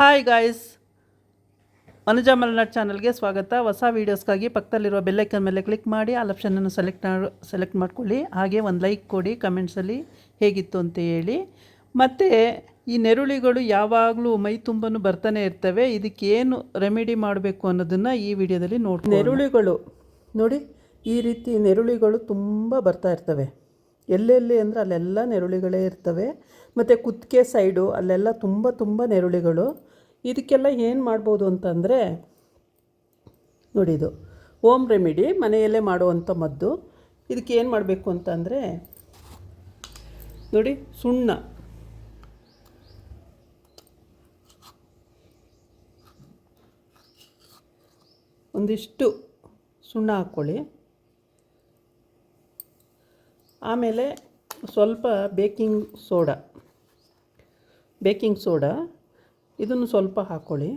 Hi guys Anuja Malnad ಚಾನಲ್ಗೆ ಸ್ವಾಗತ. ಹೊಸ ವೀಡಿಯೋಸ್ಗಾಗಿ ಪಕ್ಕದಲ್ಲಿರುವ ಬೆಲ್ಲೈಕನ್ ಮೇಲೆ ಕ್ಲಿಕ್ ಮಾಡಿ ಆ ಆಪ್ಷನನ್ನು ಸೆಲೆಕ್ಟ್ ಸೆಲೆಕ್ಟ್ ಮಾಡ್ಕೊಳ್ಳಿ. ಹಾಗೆ ಒಂದು ಲೈಕ್ ಕೊಡಿ ಕಮೆಂಟ್ಸಲ್ಲಿ ಹೇಗಿತ್ತು ಅಂತ ಹೇಳಿ. ಮತ್ತು ಈ ನೆರುಳಿಗಳು ಯಾವಾಗಲೂ ಮೈ ತುಂಬನೂ ಬರ್ತಾನೆ ಇರ್ತವೆ. ಇದಕ್ಕೇನು ರೆಮಿಡಿ ಮಾಡಬೇಕು ಅನ್ನೋದನ್ನು ಈ ವಿಡಿಯೋದಲ್ಲಿ ನೋಡಿ ನೆರುಳಿಗಳು, ನೋಡಿ, ಈ ರೀತಿ ನೆರುಳಿಗಳು ತುಂಬ ಬರ್ತಾ ಇರ್ತವೆ. ಎಲ್ಲೆಲ್ಲಿ ಅಂದರೆ ಅಲ್ಲೆಲ್ಲ ನೆರುಳಿಗಳೇ ಇರ್ತವೆ. ಮತ್ತು ಕುತ್ತಿಗೆ ಸೈಡು ಅಲ್ಲೆಲ್ಲ ತುಂಬ ತುಂಬ ನೆರುಳಿಗಳು. ಇದಕ್ಕೆಲ್ಲ ಏನು ಮಾಡ್ಬೋದು ಅಂತಂದರೆ, ನೋಡಿ ಇದು ಓಮ್ ರೆಮಿಡಿ ಮನೆಯಲ್ಲೇ ಮಾಡುವಂಥ ಮದ್ದು. ಇದಕ್ಕೆ ಏನು ಮಾಡಬೇಕು ಅಂತಂದರೆ, ನೋಡಿ ಸುಣ್ಣ. ಒಂದಿಷ್ಟು ಸುಣ್ಣ ಹಾಕ್ಕೊಳ್ಳಿ. ಆಮೇಲೆ ಸ್ವಲ್ಪ ಬೇಕಿಂಗ್ ಸೋಡಾ. Baking soda. ಇದನ್ನು ಸ್ವಲ್ಪ ಹಾಕ್ಕೊಳ್ಳಿ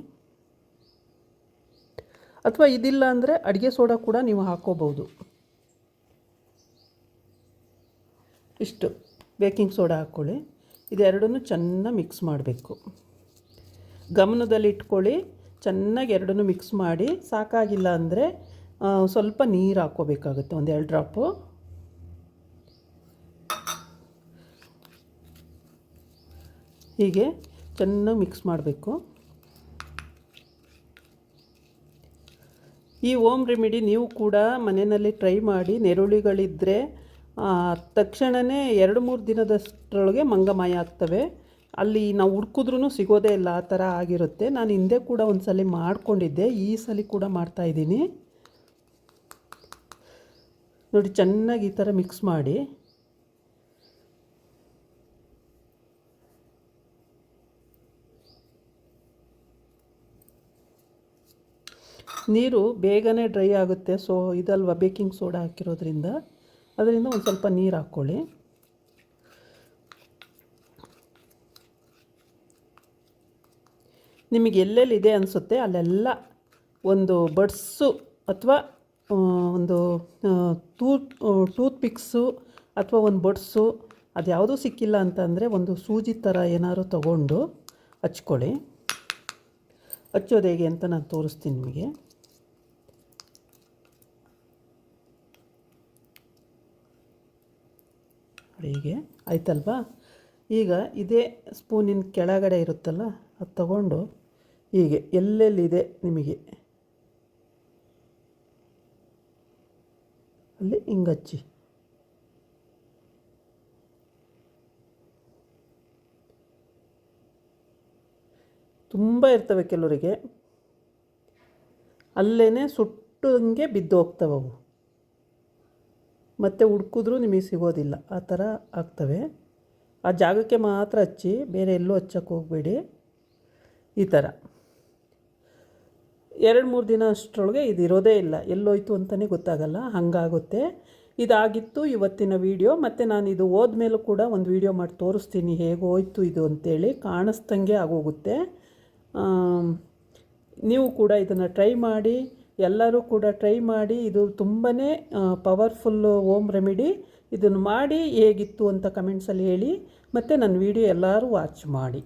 ಅಥವಾ ಇದಿಲ್ಲ ಅಂದರೆ ಅಡುಗೆ ಸೋಡಾ ಕೂಡ ನೀವು ಹಾಕ್ಕೋಬೋದು ಇಷ್ಟು ಬೇಕಿಂಗ್ ಸೋಡಾ ಹಾಕ್ಕೊಳ್ಳಿ ಇದೆರಡನ್ನೂ ಚೆನ್ನಾಗಿ ಮಿಕ್ಸ್ ಮಾಡಬೇಕು. ಗಮನದಲ್ಲಿ ಇಟ್ಕೊಳ್ಳಿ. ಚೆನ್ನಾಗಿ ಎರಡನ್ನೂ ಮಿಕ್ಸ್ ಮಾಡಿ. ಸಾಕಾಗಿಲ್ಲ ಅಂದರೆ ಸ್ವಲ್ಪ ನೀರು ಹಾಕ್ಕೋಬೇಕಾಗುತ್ತೆ ಒಂದು ಎರಡು ಡ್ರಾಪು ಹೀಗೆ. ಚೆನ್ನಾಗಿ ಮಿಕ್ಸ್ ಮಾಡಬೇಕು. ಈ ಓಮ್ ರೆಮಿಡಿ ನೀವು ಕೂಡ ಮನೆಯಲ್ಲಿ ಟ್ರೈ ಮಾಡಿ. ನೆರುಳಿಗಳಿದ್ದರೆ ತಕ್ಷಣವೇ ಎರಡು ಮೂರು ದಿನದಷ್ಟರೊಳಗೆ ಮಂಗಮಾಯ ಆಗ್ತವೆ. ಅಲ್ಲಿ ನಾವು ಹುಡ್ಕಿದ್ರೂ ಸಿಗೋದೇ ಇಲ್ಲ, ಆ ಥರ ಆಗಿರುತ್ತೆ. ನಾನು ಹಿಂದೆ ಕೂಡ ಒಂದು ಸಲ ಮಾಡಿಕೊಂಡಿದ್ದೆ, ಈ ಸಲ ಕೂಡ ಮಾಡ್ತಾಯಿದ್ದೀನಿ ನೋಡಿ, ಚೆನ್ನಾಗಿ ಈ ಥರ ಮಿಕ್ಸ್ ಮಾಡಿ. ನೀರು ಬೇಗನೆ ಡ್ರೈ ಆಗುತ್ತೆ. ಸೊ ಇದಲ್ವ? ಬೇಕಿಂಗ್ ಸೋಡಾ ಹಾಕಿರೋದ್ರಿಂದ. ಅದರಿಂದ ಒಂದು ಸ್ವಲ್ಪ ನೀರು ಹಾಕ್ಕೊಳ್ಳಿ ನಿಮಗೆ ಎಲ್ಲೆಲ್ಲಿದೆ ಅನಿಸುತ್ತೆ? ಅಲ್ಲೆಲ್ಲ ಒಂದು ಬಡ್ಸು ಅಥವಾ ಒಂದು ಟೂತ್ ಟೂತ್ ಪಿಕ್ಸು ಅಥವಾ ಒಂದು ಬಡ್ಸು ಅದು ಯಾವುದೂ ಸಿಕ್ಕಿಲ್ಲ ಅಂತಂದರೆ ಒಂದು ಸೂಜಿ ಥರ ಏನಾದ್ರು ತಗೊಂಡು ಹಚ್ಕೊಳ್ಳಿ. ಹಚ್ಚೋದು ಹೇಗೆ ಅಂತ ನಾನು ತೋರಿಸ್ತೀನಿ ನಿಮಗೆ. ಹೀಗೆ. ಆಯ್ತಲ್ವಾ? ಈಗ ಇದೇ ಸ್ಪೂನಿನ ಕೆಳಗಡೆ ಇರುತ್ತಲ್ಲ, ಅದು ತಗೊಂಡು ಹೀಗೆ ಎಲ್ಲೆಲ್ಲಿದೆ ನಿಮಗೆ? ಅಲ್ಲಿ ಹಿಂಗಚ್ಚಿ. ತುಂಬ ಇರ್ತವೆ ಕೆಲವರಿಗೆ. ಅಲ್ಲೇ ಸುಟ್ಟಂಗೆ ಬಿದ್ದು ಹೋಗ್ತವೆ ಅವು. ಮತ್ತು ಹುಡ್ಕಿದ್ರೂ ನಿಮಗೆ ಸಿಗೋದಿಲ್ಲ. ಆ ಥರ ಆಗ್ತವೆ. ಆ ಜಾಗಕ್ಕೆ ಮಾತ್ರ ಹಚ್ಚಿ, ಬೇರೆ ಎಲ್ಲೂ ಹಚ್ಚಕ್ಕೆ ಹೋಗಬೇಡಿ. ಈ ಥರ. ಎರಡು ಮೂರು ದಿನ ಅಷ್ಟರೊಳಗೆ ಇದು ಇರೋದೇ ಇಲ್ಲ. ಎಲ್ಲೋಯ್ತು ಅಂತಲೇ ಗೊತ್ತಾಗಲ್ಲ. ಹಾಗಾಗುತ್ತೆ. ಇದಾಗಿತ್ತು ಇವತ್ತಿನ ವೀಡಿಯೋ. ಮತ್ತು ನಾನು ಇದು ಹೋದ್ಮೇಲೂ ಕೂಡ ಒಂದು ವೀಡಿಯೋ ಮಾಡಿ ತೋರಿಸ್ತೀನಿ. ಹೇಗೆ ಹೋಯ್ತು ಇದು ಅಂತೇಳಿ ಕಾಣಿಸ್ದಂಗೆ ಆಗೋಗುತ್ತೆ. ನೀವು ಕೂಡ ಇದನ್ನು ಟ್ರೈ ಮಾಡಿ. ಎಲ್ಲರೂ ಕೂಡ ಟ್ರೈ ಮಾಡಿ ಇದು ತುಂಬಾ ಪವರ್ಫುಲ್ಲು ಓಮ್ ರೆಮಿಡಿ ಇದನ್ನು ಮಾಡಿ ಹೇಗಿತ್ತು ಅಂತ ಕಮೆಂಟ್ಸಲ್ಲಿ ಹೇಳಿ. ಮತ್ತು ನನ್ನ ವೀಡಿಯೋ ಎಲ್ಲರೂ ವಾಚ್ ಮಾಡಿ.